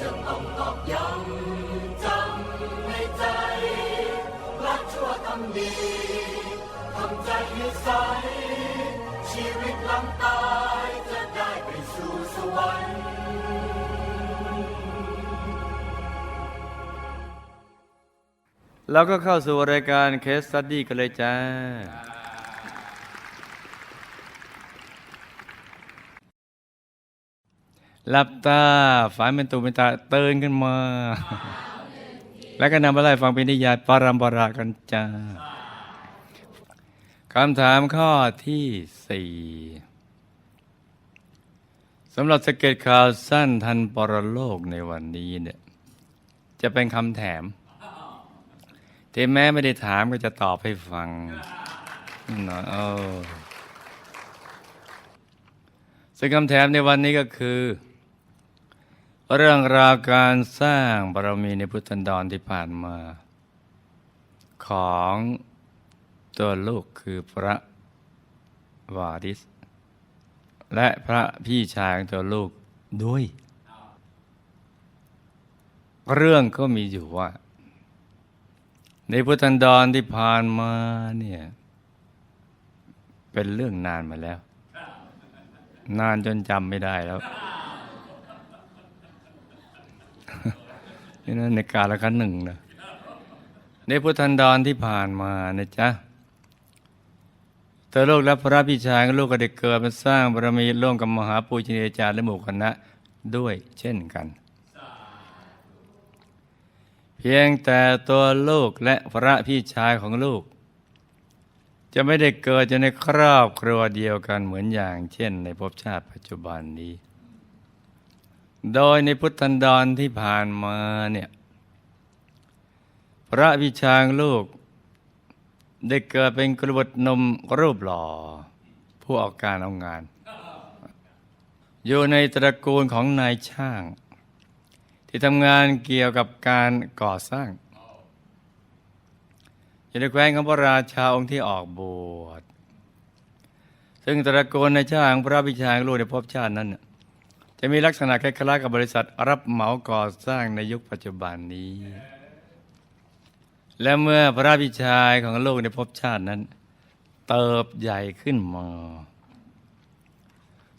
จะต้องตอกย้ำจำในใจรักชั่วทำดีทำใจให้ใส ชีวิตหลังตายจะได้ไปสู่สวรรค์เราก็เข้าสู่รายการเคสส t ั d ดี้กันเลยจ้า หลับตาฝันเป็นตูเป็นตาเตือนขึ้นมา แล้วก็นำมาไล่ฟังเป็นนิยายปารัมปรากันจ้าคำถามข้อที่สี่สำหรับสเก็ตข่าวสั้นทันปรโลกในวันนี้เนี่ยจะเป็นคำแถมที่แม้ไม่ได้ถามก็จะตอบให้ฟังน่อยเออซึ่งคำแถมในวันนี้ก็คือ เรื่องราวการสร้างบารมีในพุทธันดรที่ผ่านมา ของตัวลูกคือพระวาริส และพระพี่ชายของตัวลูกด้วย เรื่องก็มีอยู่ว่า ในพุทธันดรที่ผ่านมาเนี่ยเป็นเรื่องนานมาแล้ว นานจนจำไม่ได้แล้ว นี่นะในกาลครั้งหนึ่งนะในพุทธันดรที่ผ่านมานะจ๊ะเธอลูกและพระพี่ชายของลูกก็ได้เกิดมาสร้างบารมีร่วมกับมหาปูชนียาจารย์และหมู่คณะด้วยเช่นกัน เพียงแต่ตัวลูกและพระพี่ชายของลูก จะไม่ได้เกิดอยู่ในครอบครัวเดียวกันเหมือนอย่างเช่นในภพชาติปัจจุบันนี้ โดยในพุทธันดรที่ผ่านมาเนี่ยพระพี่ชางลูก ได้เกิดเป็นกระบฏนมรูปหล่อ ผู้ออกการเอางาน อยู่ในตระกูลของนายช่าง ที่ทำงานเกี่ยวกับการก่อสร้าง อยู่ในแคว้นของพระราชาองค์ที่ออกบวชซึ่งตระกูลนาติของพระบิชายลูกในภพชาตินั้นน่ะ จะมีลักษณะคล้ายๆกับบริษัทรับเหมาก่อสร้างในยุคปัจจุบันนี้ และเมื่อพระบิชายของโลกในภพชาตินั้น เติบใหญ่ขึ้นมา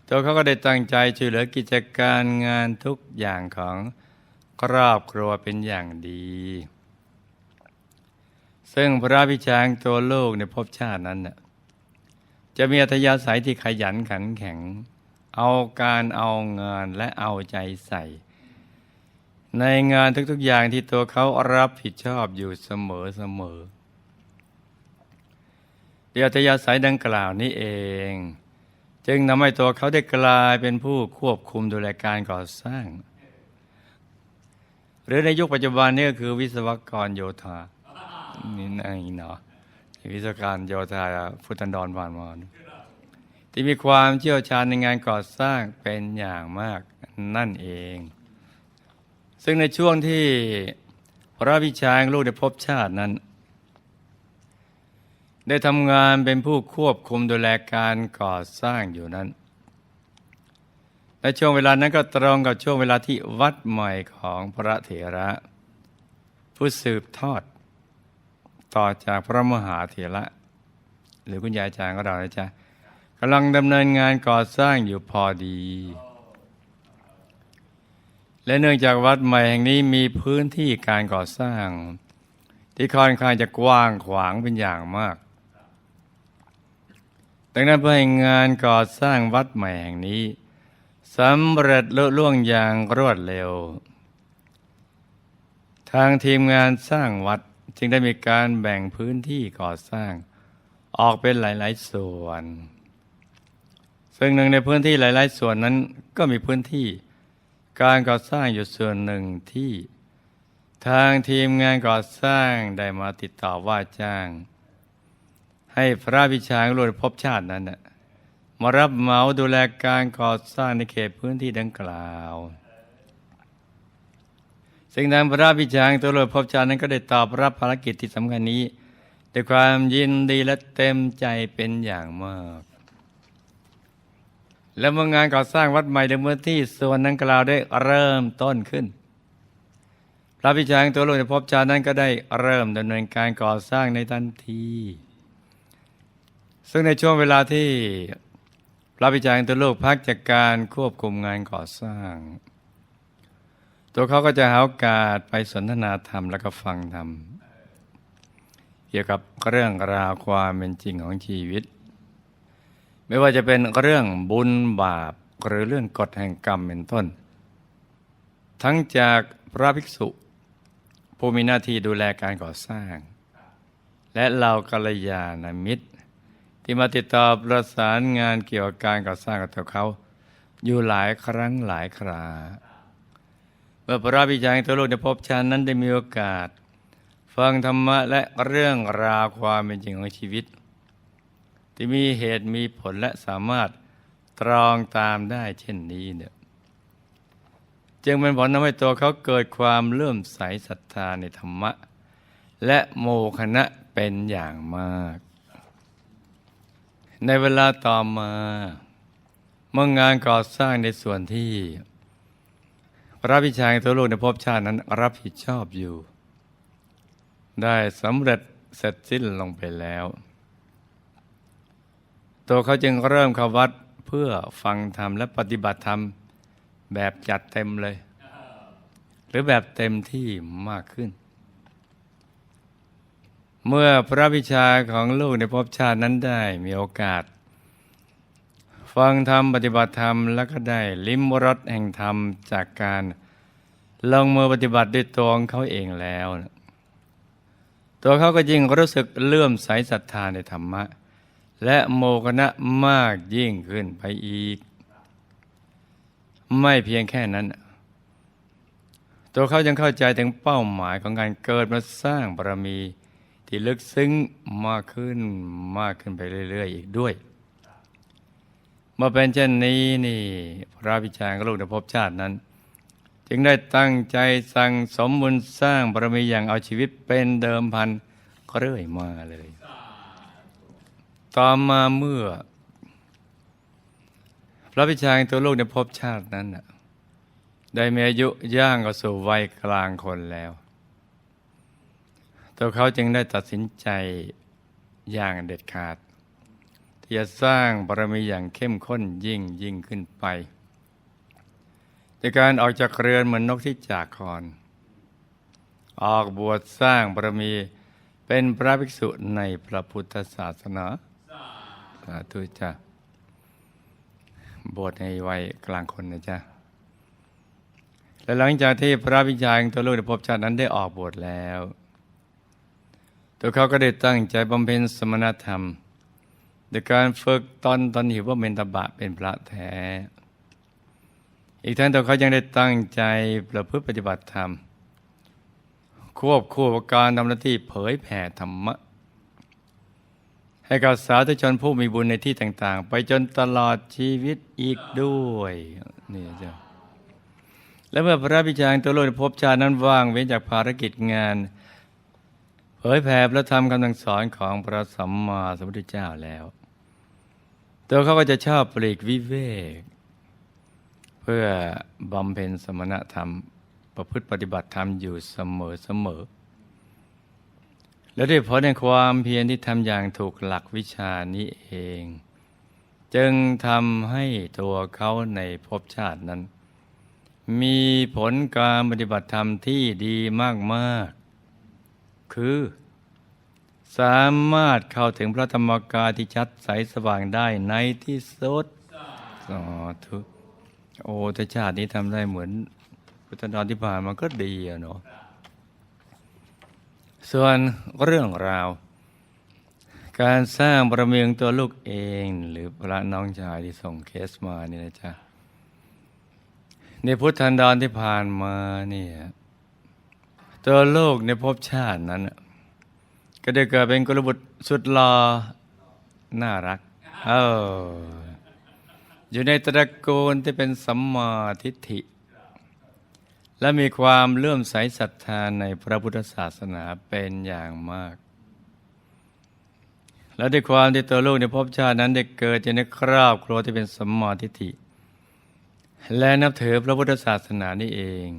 ตัวเขาก็ได้ตั้งใจช่วยเหลือกิจการงานทุกอย่างของครอบครัวเป็นอย่างดี ซึ่งพระพิชางตัวโลกในภพชาตินั้นน่ะจะมีอัธยาศัยที่ขยันขันแข็ง เอาการเอางานและเอาใจใส่ ในงานทุกๆอย่างที่ตัวเขารับผิดชอบอยู่เสมอเสมอเดียอัธยาศัยดังกล่าวนี้เอง จึงทำให้ตัวเขาได้กลายเป็นผู้ควบคุมดูแลการก่อสร้าง หรือในยุคปัจจุบันนี่ก็คือวิศวกรโยธานี่นางเนาะวิศวกรโยธาพุทธันดรผ่านมาน ที่มีความเชี่ยวชาญในงานก่อสร้างเป็นอย่างมากนั่นเอง ซึ่งในช่วงที่พระพิชายลูกได้พบชาตินั้น ได้ทำงานเป็นผู้ควบคุมดูแลการก่อสร้างอยู่นั้นและช่วงเวลานั้นก็ตรงกับช่วงเวลาที่วัดใหม่ของพระเถระ ผู้สืบทอด ต่อจากพระมหาเถระ หรือคุณยายอาจารย์ของเรานะจ๊ะ กำลังดำเนินงานก่อสร้างอยู่พอดี และเนื่องจากวัดใหม่แห่งนี้มีพื้นที่การก่อสร้าง ที่ค่อนข้างจะกว้างขวางเป็นอย่างมาก ดังนั้นเพื่อให้งานก่อสร้างวัดใหม่แห่งนี้สำเร็จลุล่วงอย่างรวดเร็ว ทางทีมงานสร้างวัดจึงได้มีการแบ่งพื้นที่ก่อสร้าง ออกเป็นหลาย ๆ ส่วน ซึ่งหนึ่งในพื้นที่หลาย ๆ ส่วนนั้นก็มีพื้นที่ การก่อสร้างอยู่ส่วนหนึ่งที่ ทางทีมงานก่อสร้างได้มาติดต่อว่าจ้าง ให้พระวิชางหลวงพบชาตินั้นน่ะมารับเหมาดูแลการก่อสร้างในเขตพื้นที่ดังกล่าว ซึ่งทางพระพิจารตัวหลวงพบชาตินั้นก็ได้ตอบรับภารกิจที่สำคัญนี้ด้วยความยินดีและเต็มใจเป็นอย่างมาก และเมื่องานก่อสร้างวัดใหม่ในเมื่อที่ส่วนนั้นกล่าวได้เริ่มต้นขึ้น พระพิจารณ์ตัวลูกในภพชาตินั้นก็ได้เริ่มดำเนินการก่อสร้างในทันที ซึ่งในช่วงเวลาที่พระพิจารณ์ตัวลูกพักจากการควบคุมงานก่อสร้าง ตัวเขาก็จะหาโอกาสไปสนทนาธรรมและก็ฟังธรรมเกี่ยวกับเรื่องราวความเป็นจริงของชีวิต ไม่ว่าจะเป็นเรื่องบุญบาปหรือเรื่องกฎแห่งกรรมเป็นต้น ทั้งจากพระภิกษุผู้มีหน้าที่ดูแลการก่อสร้าง และเหล่ากัลยาณมิตร ที่มาติดต่อประสานงานเกี่ยวกับการก่อสร้างกับเขา อยู่หลายครั้งหลายคราเมื่อพระบิจารณ์ตัวโลกในภพชาตินั้นได้มีโอกาส ฟังธรรมะและเรื่องราวความเป็นจริงของชีวิต ที่มีเหตุมีผลและสามารถตรองตามได้เช่นนี้เนี่ยจึงเป็นผลทำให้ตัวเขาเกิดความเลื่อมใสศรัทธาในธรรมะ และโมคณะเป็นอย่างมาก ในเวลาต่อมาเมื่องานก่อสร้างในส่วนที่พระพิชายตัวลูกในภพชาตินั้นรับผิดชอบอยู่ ได้สำเร็จเสร็จสิ้นลงไปแล้ว ตัวเขาจึงเริ่มเข้าวัดเพื่อฟังธรรมและปฏิบัติธรรม แบบจัดเต็มเลย หรือแบบเต็มที่มากขึ้น เมื่อพระวิชาของลูกในภพชาตินั้นได้มีโอกาส ฟังธรรมปฏิบัติธรรมแล้วก็ได้ลิ้มรสแห่งธรรมจากการลงมือปฏิบัติด้วยตัวของเขาเองแล้ว ตัวเขาก็ยิ่งรู้สึกเลื่อมใสศรัทธาในธรรมะ และโมกณะมากยิ่งขึ้นไปอีก ไม่เพียงแค่นั้น ตัวเขายังเข้าใจถึงเป้าหมายของการเกิดมาสร้างบารมี ที่ลึกซึ้งมากขึ้นมากขึ้นไปเรื่อย ๆ อีกด้วยเมื่อเป็นเช่นนี้นี่พระพิจารณ์ลูกในภพชาตินั้น จึงได้ตั้งใจสั่งสมบุญสร้างบารมีอย่างเอาชีวิตเป็นเดิมพันก็เรื่อยมาเลย ต่อมาเมื่อ พระพิชายตัวลูกในภพชาตินั้นน่ะได้มีอายุย่างก็สู่วัยกลางคนแล้ว ตัวเขาจึงได้ตัดสินใจอย่างเด็ดขาด ที่จะสร้างบารมีอย่างเข้มข้นยิ่งยิ่งขึ้นไปในการออกจากเรือนเหมือนนกที่จากคอน ออกบวชสร้างบารมีเป็นพระภิกษุในพระพุทธศาสนา สาธุจ้ะบวชในวัยกลางคนนะจ๊ะ และหลังจากที่พระวิจาณตัวลูกในภพชาตินั้นได้ออกบวชแล้ว ตัวเขาก็ได้ตั้งใจบำเพ็ญสมณธรรมโดยการฝึกตอนตอนหิวว่าเมนตบะเป็นพระแท้ อีกทั้งตัวเขายังได้ตั้งใจประพฤติปฏิบัติธรรม ควบคู่กับการทำหน้าที่เผยแผ่ธรรมะ ให้กับสาธุชนผู้มีบุญในที่ต่าง ๆ ไปจนตลอดชีวิตอีกด้วยนี่จ้ะและเมื่อพระพิจารณ์ตัวโลกในภพชานั้นว่างเว้นจากภารกิจงาน เผยแผ่พระธรรมคำสั่งสอนของพระสัมมาสัมพุทธเจ้าแล้ว ตัวเขาก็จะชอบปลีกวิเวก เพื่อบำเพ็ญสมณธรรม ประพฤติปฏิบัติธรรมอยู่เสมอเสมอ และด้วยผลในความเพียรที่ทำอย่างถูกหลักวิชานี้เอง จึงทำให้ตัวเขาในภพชาตินั้น มีผลการปฏิบัติธรรมที่ดีมาก ๆ คือ สามารถเข้าถึงพระธรรมกายที่ชัดใสสว่างได้ในที่สุดสาธุโอ้แต่ชาตินี้ทำได้เหมือนพุทธดอนที่ผ่านมาก็ดีอะเนาะ ส่วนเรื่องราว การสร้างบารมีของตัวลูกเอง หรือพระน้องชายที่ส่งเคสมานี่นะจ๊ะ ในพุทธันดรที่ผ่านมาเนี่ยตัวโลกในภพชาตินั้น ก็ได้เกิดเป็นกุลบุตรสุดหลอน่ารัก เอออยู่ในตระกูลที่เป็นสัมมาทิฏฐิ และมีความเลื่อมใสศรัทธาในพระพุทธศาสนาเป็นอย่างมาก และด้วยความที่ตัวลูกในภพชาตินั้นได้เกิดอยู่ในครอบครัวที่เป็นสัมมาทิฏฐิ และนับถือพระพุทธศาสนานี่เอง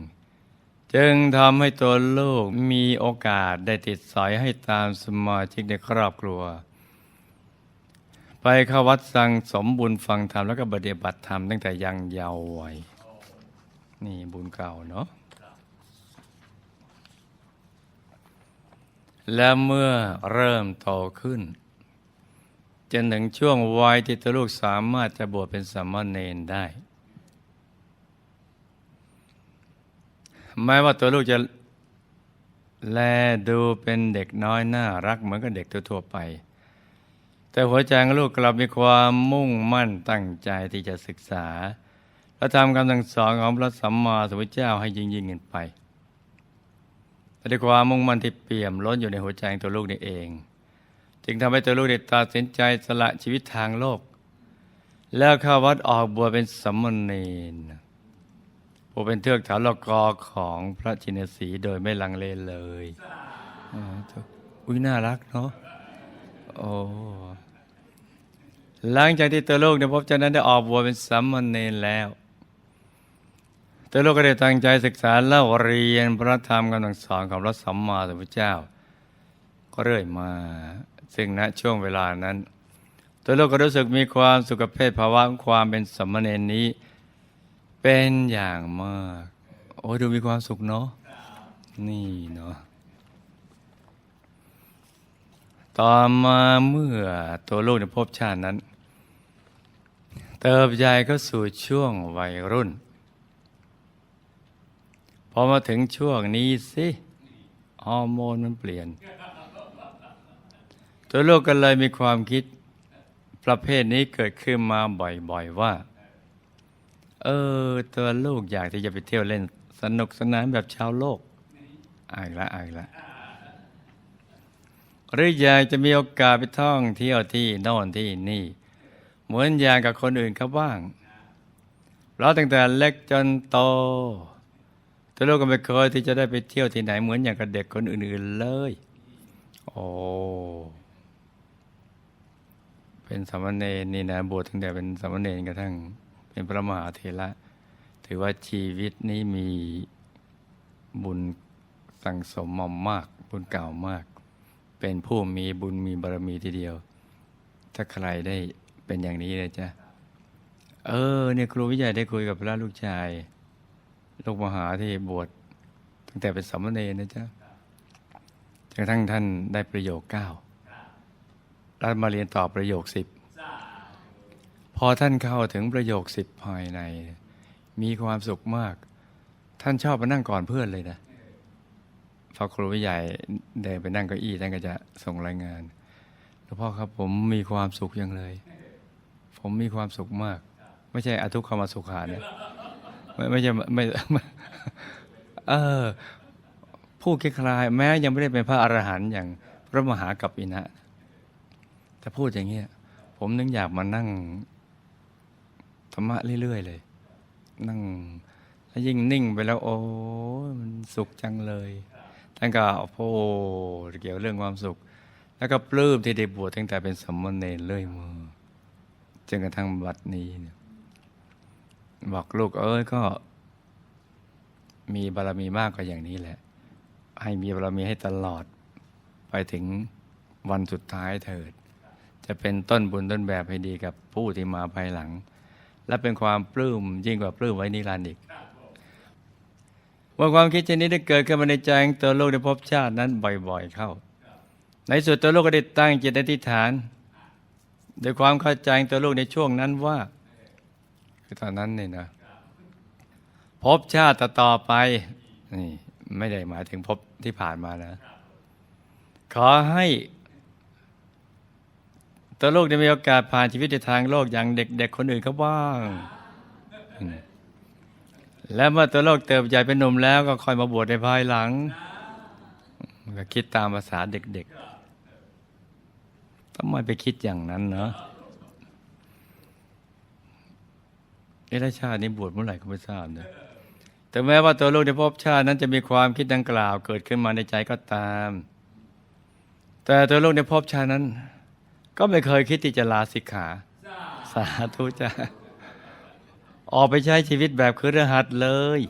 จึงทำให้ตัวลูกมีโอกาสได้ติดสอยให้ตามสมาชิกในครอบครัว ไปเข้าวัดสังสมบุญฟังธรรมแล้วก็ปฏิบัติธรรมตั้งแต่ยังเยาว์วัย นี่บุญเก่าเนาะและเมื่อเริ่มโตขึ้น จนถึงช่วงวัยที่ตัวลูกสามารถจะบวชเป็นสามเณรได้แม้ว่าตัวลูกจะแลดูเป็นเด็กน้อยน่ารักเหมือนกับเด็กทั่วไป แต่หัวใจของลูกกลับมีความมุ่งมั่นตั้งใจที่จะศึกษา และทำคำสั่งสอนของพระสัมมาสัมพุทธเจ้าให้ยิ่งยิ่งขึ้นไปแต่ด้วยความมุ่งมั่นที่เปี่ยมล้นอยู่ในหัวใจของตัวลูกนี่เอง จึงทำให้ตัวลูกได้ตัดสินใจสละชีวิตทางโลก แล้วเข้าวัดออกบวชเป็นสมเณรผู้เป็นเทือกฐาลกอของพระจินสีโดยไม่ลังเลเลยอุ้ยน่ารักเนาะโอ้หลังจากที่ตัวลูกในภพเจ้านั้นได้ออกบวชเป็นสามเณรแล้ว ตัวลูกก็ได้ตั้งใจศึกษาเล่าเรียนพระธรรมคำสั่งสอนของพระสัมมาสัมพุทธเจ้า ก็เรื่อยมา ซึ่งณช่วงเวลานั้น ตัวลูกก็รู้สึกมีความสุขเพศภาวะของความเป็นสัมมเนรนี้ เป็นอย่างมาก โอ้ดูมีความสุขเนาะนี่เนาะต่อมาเมื่อตัวลูกในภพชาตินั้น เติบใหญ่ก็สู่ช่วงวัยรุ่น พอมาถึงช่วงนี้สิฮอร์โมนมันเปลี่ยน ตัวโลกก็เลยมีความคิดประเภทนี้เกิดขึ้นมาบ่อยๆว่า เออ ตัวลูกอยากที่จะไปเที่ยวเล่นสนุกสนานแบบชาวโลกอายละอายละหรืออยากจะมีโอกาสไปท่องเที่ยวที่โน่นที่นี่ เหมือนอย่างกับคนอื่นเขาบ้าง เราตั้งแต่เล็กจนโต ตัวลูกก็ไม่เคยที่จะได้ไปเที่ยวที่ไหนเหมือนอย่างกับเด็กคนอื่น ๆเลย โอ้ เป็นสามเณรนี่นะบวชตั้งแต่เป็นสามเณรกระทั่ง เป็นพระมหาเถระ ถือว่าชีวิตนี้มีบุญสั่งสมมามาก บุญเก่ามาก เป็นผู้มีบุญมีบารมีทีเดียว ถ้าใครได้เป็นอย่างนี้เลยจ้ะ เออเนี่ยครูวิจัยได้คุยกับพระลูกชาย ลูกมหาที่บวชตั้งแต่เป็นสามเณรนะจ๊ะจนกระทั่งท่านได้ประโยคเก้าแล้วมาเรียนต่อประโยคสิบพอท่านเข้าถึงประโยคสิบภายใน มีความสุขมาก ท่านชอบมานั่งก่อนเพื่อนเลยนะพอครูใหญ่เดินไปนั่งเก้าอี้ท่านก็จะส่งรายงานหลวงพ่อครับผมมีความสุขอย่างเลย ผมมีความสุขมาก ไม่ใช่อทุกขมาสุขาเนี่ย ไม่ไม่ใช่ไม่ไม่เออพูดคล้ายๆแม้ยังไม่ได้เป็นพระอรหันต์อย่างพระมหากัปปินะแต่พูดอย่างเงี้ยผมนึกอยากมานั่งธรรมะเรื่อยๆเลย นั่งแล้วยิ่งนิ่งไปแล้ว โอ้มันสุขจังเลยท่านก็โอ้เกี่ยวเรื่องความสุข แล้วก็ปลื้มที่ได้บวชตั้งแต่เป็นสมณเณรเรื่อยมาจนกระทั่งบัดนี้เนี่ย บอกลูกเอ้ยก็ มีบารมีมากกว่าอย่างนี้แหละ ให้มีบารมีให้ตลอด ไปถึงวันสุดท้ายเถิด จะเป็นต้นบุญต้นแบบให้ดีกับผู้ที่มาภายหลัง และเป็นความปลื้มยิ่งกว่าปลื้มไว้นิรันดร์อีกว่าความคิดเช่นนี้ได้เกิดขึ้นมาในใจของตัวลูกในภพชาตินั้นบ่อยๆเข้า ในสุดตัวลูกก็ได้ตั้งจิตอธิษฐานโดยความเข้าใจตัวลูกในช่วงนั้นว่า ตอนนั้นนี่นะภพชาติต่อไปนี่ไม่ได้หมายถึงภพที่ผ่านมานะ ขอให้ตัวลูกได้มีโอกาสผ่านชีวิตในทางโลกอย่างเด็ก ๆ คนอื่นเขาบ้าง และเมื่อตัวโลกเติบใหญ่เป็นหนุ่มแล้วก็คอยมาบวชในภายหลังก็คิดตามภาษาเด็ก ๆทำไมไปคิดอย่างนั้นเนาะ เอราชาตินี้บวชเมื่อไหร่ก็ไม่ทราบนะแต่แม้ว่าตัวลูกในภพชาตินั้นจะมีความคิดดังกล่าวเกิดขึ้นมาในใจก็ตาม แต่ตัวลูกในภพชาตินั้น ก็ไม่เคยคิดที่จะลาสิกขา สาธุจ้าออกไปใช้ชีวิตแบบคือรหัสเลย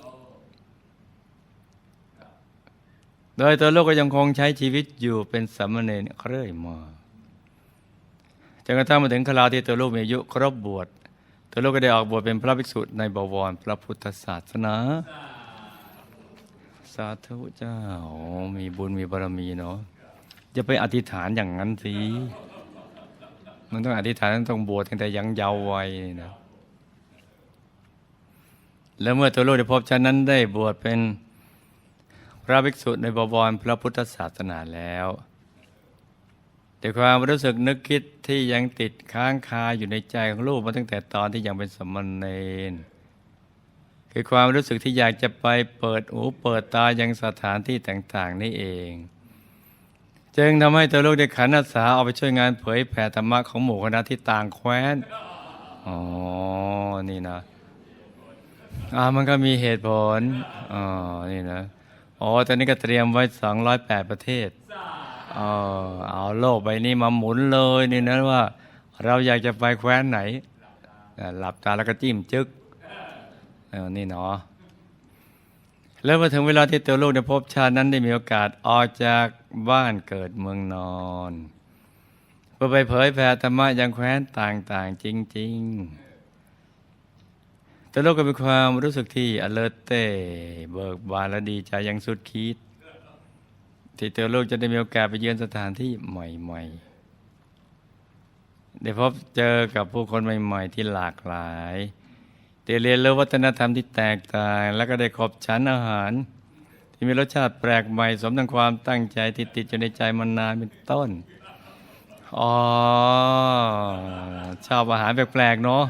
โดยตัวลูกก็ยังคงใช้ชีวิตอยู่เป็นสามเณรเรื่อยมาจนกระทั่งมาถึงคราวที่ตัวลูกมีอายุครบบวช ตัวลูกก็ได้ออกบวชเป็นพระภิกษุในบวรพระพุทธศาสนา สาธุเจ้า มีบุญมีบารมีเนาะจะไปอธิษฐานอย่างนั้นสิมันต้องอธิษฐานต้องบวชตั้งแต่ยังเยาว์วัยนะแล้วเมื่อตัวลูกได้พบฉันนั้นได้บวชเป็นพระภิกษุในบวรพระพุทธศาสนาแล้ว แต่ความรู้สึกนึกคิดที่ยังติดค้างคาอยู่ในใจของลูกมาตั้งแต่ตอนที่ยังเป็นสมณเณรคือความรู้สึกที่อยากจะไปเปิดหูเปิดตายังสถานที่ต่าง ๆ นี่เอง จึงทำให้ตัวลูกได้ขันอาสาออกไปช่วยงานเผยแผ่ธรรมะของหมู่คณะที่ต่างแคว้น อ๋อ นี่นะ อ่ามันก็มีเหตุผล อ๋อ นี่นะ อ๋อ ตอนนี้ก็เตรียมไว้ 208 ประเทศ เออเอาโลกใบนี้มาหมุนเลยนี่นะว่า เราอยากจะไปแคว้นไหน หลับตาแล้วก็จิ้มจึกเออนี่เนาะแล้วมาถึงเวลาที่ตัวลูกในภพชาตินั้นได้มีโอกาสออกจากบ้านเกิดเมืองนอนเพื่อไปเผยแผ่ธรรมะยังแคว้นต่าง ๆ จริง ๆ ตัวลูกก็มีความรู้สึกที่ alert เต้เบิกบานและดีใจอยังสุดคิด ที่ตัวลูกจะได้มีโอกาสไปเยือนสถานที่ใหม่ ๆ ได้พบเจอกับผู้คนใหม่ ๆ ที่หลากหลายได้เรียนรู้วัฒนธรรมที่แตกต่าง แล้วก็ได้ขบฉันอาหาร ที่มีรสชาติแปลกใหม่ สมดังความตั้งใจที่ติดอยู่ในใจมานานเป็นต้นอ๋อชอบอาหารแปลกๆเนาะ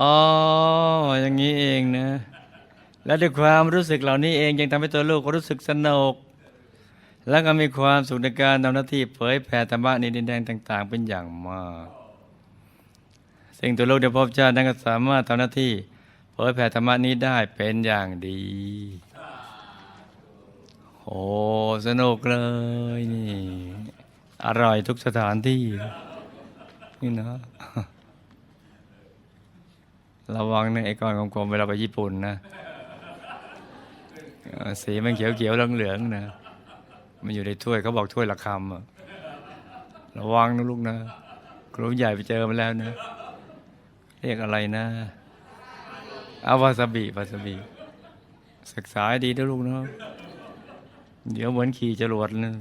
อ๋ออย่างนี้เองนะ และด้วยความรู้สึกเหล่านี้เองยังทำให้ตัวลูกรู้สึกสนุก และก็มีความสุขในการทำหน้าที่เผยแผ่ธรรมะในดินแดนต่าง ๆ เป็นอย่างมากสิ่งตัวลูกได้พบชาตินั้นก็สามารถทำหน้าที่เผยแผ่ธรรมะนี้ได้เป็นอย่างดีโอ้สนุกเลยนี่ อร่อยทุกสถานที่ นี่นะระวังนะไอ้ก้อนกลมๆเวลาไปญี่ปุ่นนะ สีมันเขียวๆเหลืองๆนะมันอยู่ในถ้วยเขาบอกถ้วยละคำระวังนะลูกนะครูใหญ่ไปเจอมาแล้วนะเรียกอะไรนะอาวาซาบิวาซาบิศึกษาให้ดีนะลูกเนาะเดี๋ยวเหมือนขี่จรวดนะ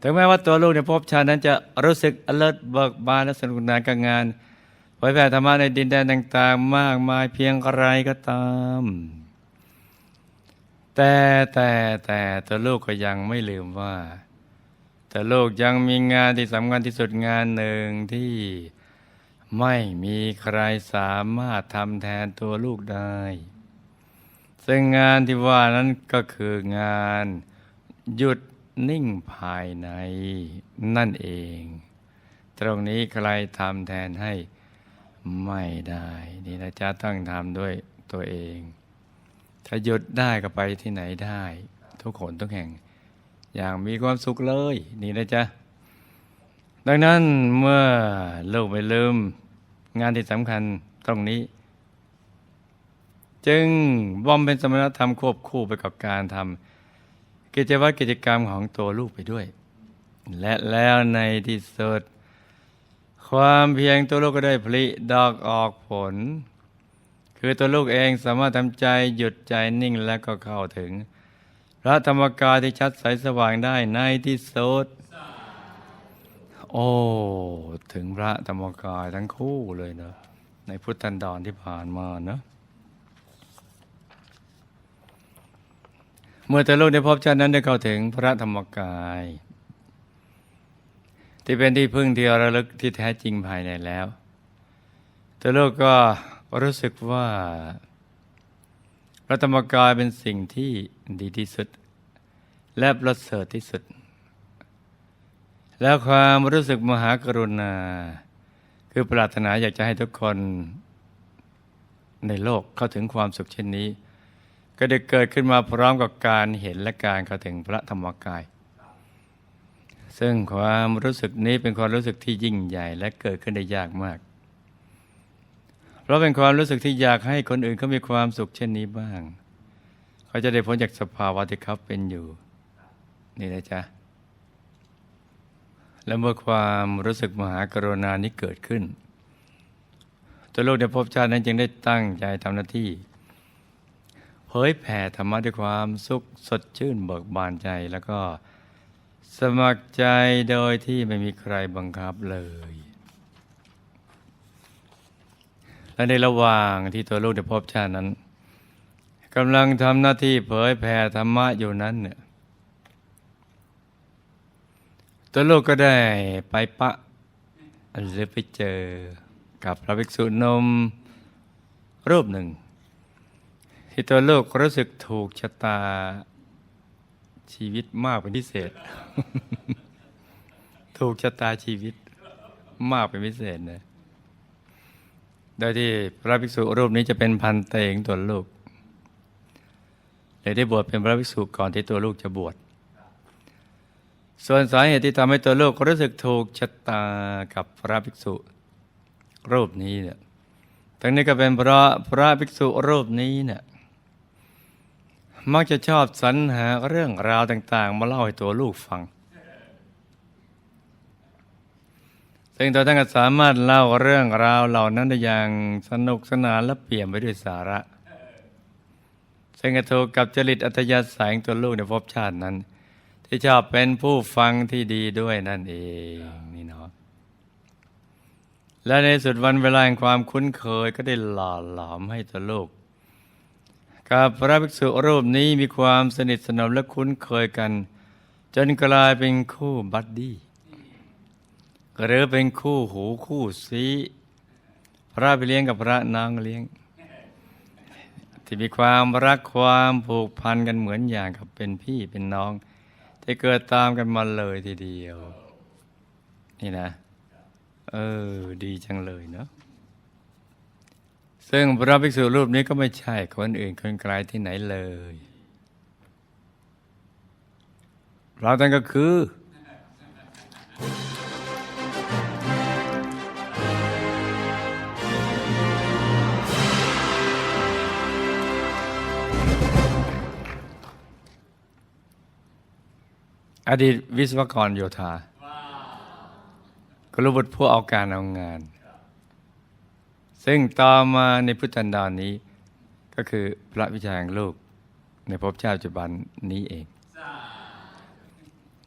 ถึงแม้ว่าตัวลูกในภพชาตินั้นจะรู้สึก alert เบิกบานและสนุกนานกับงาน ผยแผ่ธรรมะในดินแดนต่าง ๆ มากมายเพียงไรก็ตาม แต่แต่แต่ตัวลูกก็ยังไม่ลืมว่า แต่โลกยังมีงานที่สำคัญที่สุดงานหนึ่งที่ไม่มีใครสามารถทำแทนตัวลูกได้ ซึ่งงานที่ว่านั้นก็คืองานหยุดนิ่งภายในนั่นเอง ตรงนี้ใครทำแทนให้ ไม่ได้ นี่นะจ๊ะต้องทำด้วยตัวเอง ถ้าหยุดได้ก็ไปที่ไหนได้ ทุกคนทุกแห่ง อย่างมีความสุขเลย นี่นะจ๊ะดังนั้นเมื่อลูกไม่ลืม งานที่สำคัญตรงนี้ จึงบอมเป็นสมณธรรมควบคู่ไปกับการทำกิจวัตรกิจกรรมของตัวลูกไปด้วย และแล้วในที่สุด ความเพียงตัวลูกก็ได้ผลิดอกออกผล คือตัวลูกเองสามารถทำใจหยุดใจนิ่งและก็เข้าถึง พระธรรมกายที่ชัดใสสว่างได้ในที่สุดโอ้ถึงพระธรรมกายทั้งคู่เลยเนอะในพุทธันดรที่ผ่านมาเนอะเมื่อแต่ลูกได้พบชาตินั้นได้เข้าถึงพระธรรมกาย ที่เป็นที่พึ่งที่ระลึกที่แท้จริงภายในแล้ว แต่ลูกก็รู้สึกว่าพระธรรมกายเป็นสิ่งที่ดีที่สุด และประเสริฐที่สุด แล้วความรู้สึกมหากรุณา คือปรารถนาอยากจะให้ทุกคนในโลกเข้าถึงความสุขเช่นนี้ ก็ได้เกิดขึ้นมาพร้อมกับการเห็นและการเข้าถึงพระธรรมกาย ซึ่งความรู้สึกนี้เป็นความรู้สึกที่ยิ่งใหญ่และเกิดขึ้นได้ยากมาก เพราะเป็นความรู้สึกที่อยากให้คนอื่นเขามีความสุขเช่นนี้บ้าง เขาจะได้พ้นจากสภาวะที่เขาเป็นอยู่ นี่นะจ๊ะ และเมื่อความรู้สึกมหากรุณานี้เกิดขึ้น ตัวโลกในภพชาตินั้นจึงได้ตั้งใจทำหน้าที่เผยแผ่ธรรมะด้วยความสุขสดชื่นเบิกบานใจแล้วก็ สมัครใจโดยที่ไม่มีใครบังคับเลย และในระหว่างที่ตัวลูกในภพบชาตินั้นกำลังทำหน้าที่เผยแผ่ธรรมะอยู่นั้นเนี่ยตัวลูกก็ได้ไปปะหรือไปเจอกับพระภิกษุนมรูปหนึ่ง ที่ตัวลูกรู้สึกถูกชะตา ชีวิตมากเป็นพิเศษ ถูกชะตาชีวิตมากเป็นพิเศษนะโดยที่พระภิกษุรูปนี้จะเป็นพันเตงตัวลูกเลยได้บวชเป็นพระภิกษุก่อนที่ตัวลูกจะบวช ส่วนสาเหตุที่ทำให้ตัวลูกรู้สึกถูกชะตากับพระภิกษุรูปนี้เนี่ยทั้งนี้ก็เป็นเพราะพระภิกษุรูปนี้เนี่ย มักจะชอบสรรหาเรื่องราวต่าง ๆ มาเล่าให้ตัวลูกฟัง ซึ่งตัวท่านก็สามารถเล่าเรื่องราวเหล่านั้นได้อย่างสนุกสนานและเปี่ยมไปด้วยสาระ ซึ่งก็ถูกกับจริตอัตยาศัยตัวลูกในภพชาตินั้น ที่ชอบเป็นผู้ฟังที่ดีด้วยนั่นเองนี่เนาะ และในสุดวันเวลาแห่งความคุ้นเคยก็ได้หล่อหลอมให้ตัวลูก กับพระภิกษุรูปนี้มีความสนิทสนมและคุ้นเคยกัน จนกลายเป็นคู่บัดดี้หรือเป็นคู่หูคู่ซีพระไปเลี้ยงกับพระนางเลี้ยง ที่มีความรักความผูกพันกันเหมือนอย่างกับเป็นพี่เป็นน้องที่เกิดตามกันมาเลยทีเดียว นี่นะ เออ ดีจังเลยเนาะ ซึ่งพระภิกษุรูปนี้ก็ไม่ใช่คนอื่นคนไกลที่ไหนเลยเราท่านก็คือ อดีตวิศวกรโยธากรุบุตรผู้เอาการเอางาน ซึ่งต่อมาในพุทธันดรนี้ก็คือพระวิชาแห่งลูกในภพชาติปัจจุบันนี้เอง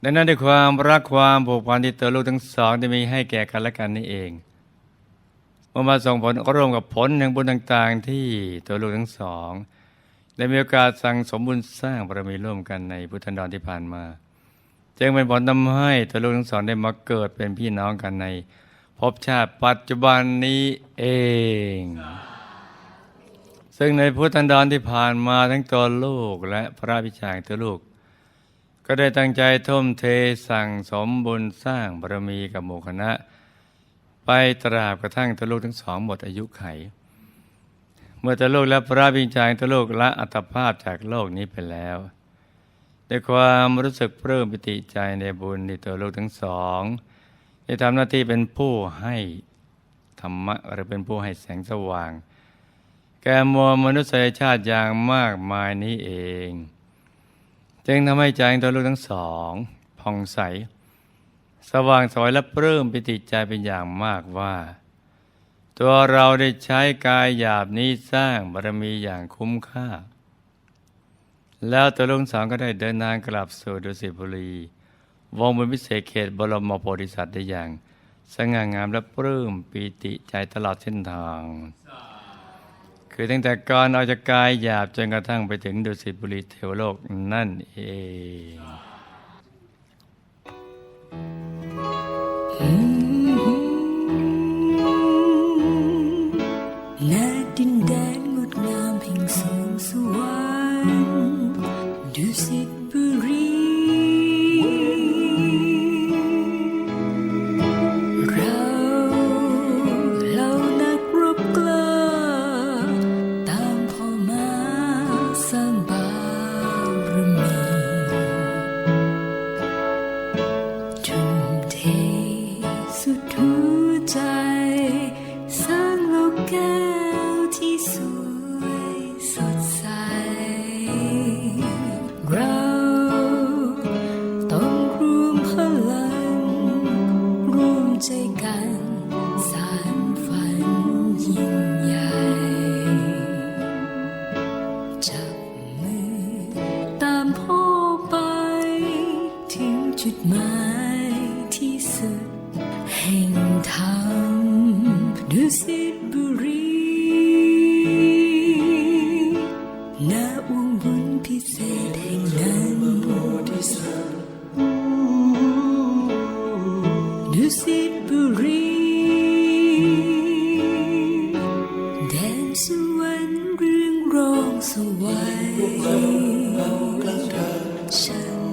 ดังนั้นด้วยความรักความผูกพันที่ตัวลูกทั้งสองได้มีให้แก่กันและกันนี่เองเมื่อมาส่งผลร่วมกับผลแห่งบุญต่างๆ ที่ตัวลูกทั้งสองได้มีโอกาสสั่งสมบุญสร้างบารมีร่วมกันในพุทธันดรที่ผ่านมา จึงเป็นผลทำให้ตัวลูกทั้งสองได้มาเกิดเป็นพี่น้องกันใน ภพชาติปัจจุบันนี้เอง ซึ่งในพุทธันดรที่ผ่านมาทั้งตัวลูกและพระพิชางตัวลูก ก็ได้ตั้งใจทุ่มเทสั่งสมบุญสร้างบารมีกับหมู่คณะ ไปตราบกระทั่งตัวลูกทั้งสองหมดอายุไข เมื่อตัวลูกและพระพิจางตัวลูกละอัตภาพจากโลกนี้ไปแล้วด้วยความรู้สึกปลื้มปิติใจในบุญที่ตัวลูกทั้งสอง ได้ทำหน้าที่เป็นผู้ให้ธรรมะหรือเป็นผู้ให้แสงสว่าง แก่มวลมนุษยชาติอย่างมากมายนี้เอง จึงทำให้ใจของตัวลูกทั้งสองผ่องใส สว่างสวยและปลื้มปิติใจเป็นอย่างมากว่า ตัวเราได้ใช้กายหยาบนี้สร้างบารมีอย่างคุ้มค่า แล้วตัวลุงสองก็ได้เดินทางกลับสู่ดุสิตบุรี วงบนพิเศษเขตบรมโพธิสัตว์ได้อย่างสง่างามและปลื้มปีติใจตลอดเส้นทาง คือตั้งแต่ก่อนออกจากกายหยาบจนกระทั่งไปถึงดุสิตบุรีเทวโลกนั่นเองนแสวรรค์ฉัน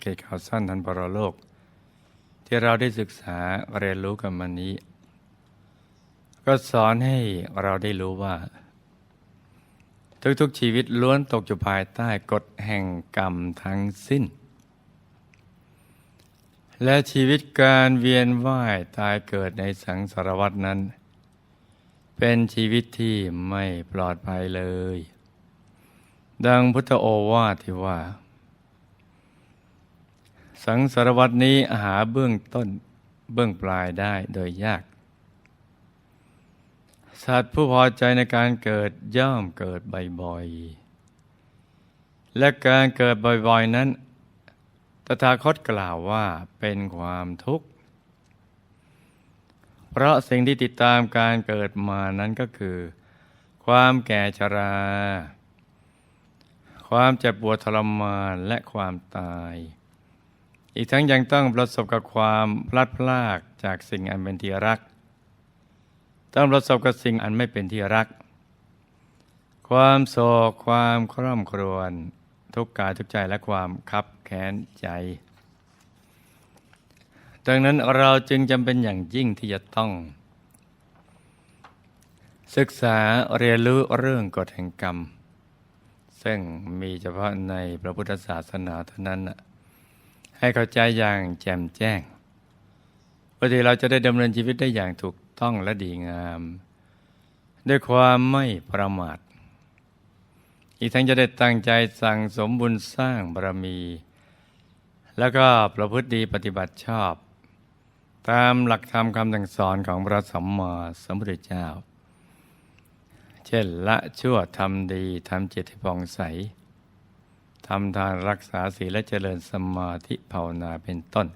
เก็ตข่าวสั้นทันปรโลก ที่เราได้ศึกษาเรียนรู้กันมานี้ ก็สอนให้เราได้รู้ว่า ทุกๆชีวิตล้วนตกอยู่ภายใต้กฎแห่งกรรมทั้งสิ้น และชีวิตการเวียนว่ายตายเกิดในสังสารวัตนั้น เป็นชีวิตที่ไม่ปลอดภัยเลยดังพุทธโอวาทที่ว่า สังสารวัตนี้หาเบื้องต้นเบื้องปลายได้โดยยาก สัตว์ผู้พอใจในการเกิดย่อมเกิดบ่อยๆ และการเกิดบ่อยๆนั้น ตถาคตกล่าวว่าเป็นความทุกข์ เพราะสิ่งที่ติดตามการเกิดมานั้นก็คือ ความแก่ชรา ความเจ็บปวดทรมานและความตาย อีกทั้งยังต้องประสบกับความพลัดพรากจากสิ่งอันเป็นที่รัก ต้องประสบกับสิ่งอันไม่เป็นที่รัก ความโศกความคร่ำครวญทุกกายทุกใจและความคับแค้นใจ ดังนั้นเราจึงจำเป็นอย่างยิ่งที่จะต้อง ศึกษาเรียนรู้เรื่องกฎแห่งกรรม ซึ่งมีเฉพาะในพระพุทธศาสนาเท่านั้นนะ ให้เข้าใจอย่างแจ่มแจ้งเพื่อที่เราจะได้ดำเนินชีวิตได้อย่างถูกต้องและดีงาม ด้วยความไม่ประมาท อีกทั้งจะได้ตั้งใจสั่งสมบุญสร้างบารมี แล้วก็ประพฤติดีปฏิบัติชอบ ตามหลักธรรมคำสั่งสอนของพระสัมมาสัมพุทธเจ้า เช่นละชั่วทำดีทำจิตให้ผ่องใส ทำทานรักษาศีลและเจริญสมาธิภาวนาเป็นต้น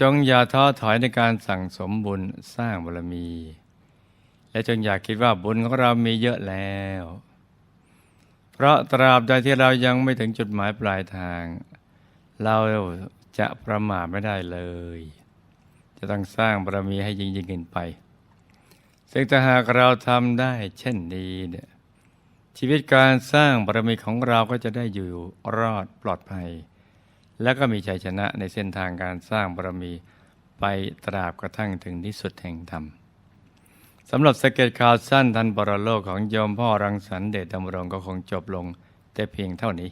จงอย่าท้อถอยในการสั่งสมบุญสร้างบารมี และจงอย่าคิดว่าบุญของเรามีเยอะแล้ว เพราะตราบใดที่เรายังไม่ถึงจุดหมายปลายทาง เราจะประมาทไม่ได้เลย จะต้องสร้างบารมีให้ยิ่งยิ่งขึ้นไป ซึ่งถ้าหากเราทำได้เช่นนี้เนี่ย ชีวิตการสร้างบารมีของเราก็จะได้อยู่รอดปลอดภัย และก็มีชัยชนะในเส้นทางการสร้างบารมีไปตราบกระทั่งถึงที่สุดแห่งธรรมสำหรับสเก็ตข่าวสั้นทันปรโลกของโยมพ่อรังสรรค์เดชดำรงก็คงจบลงแต่เพียงเท่านี้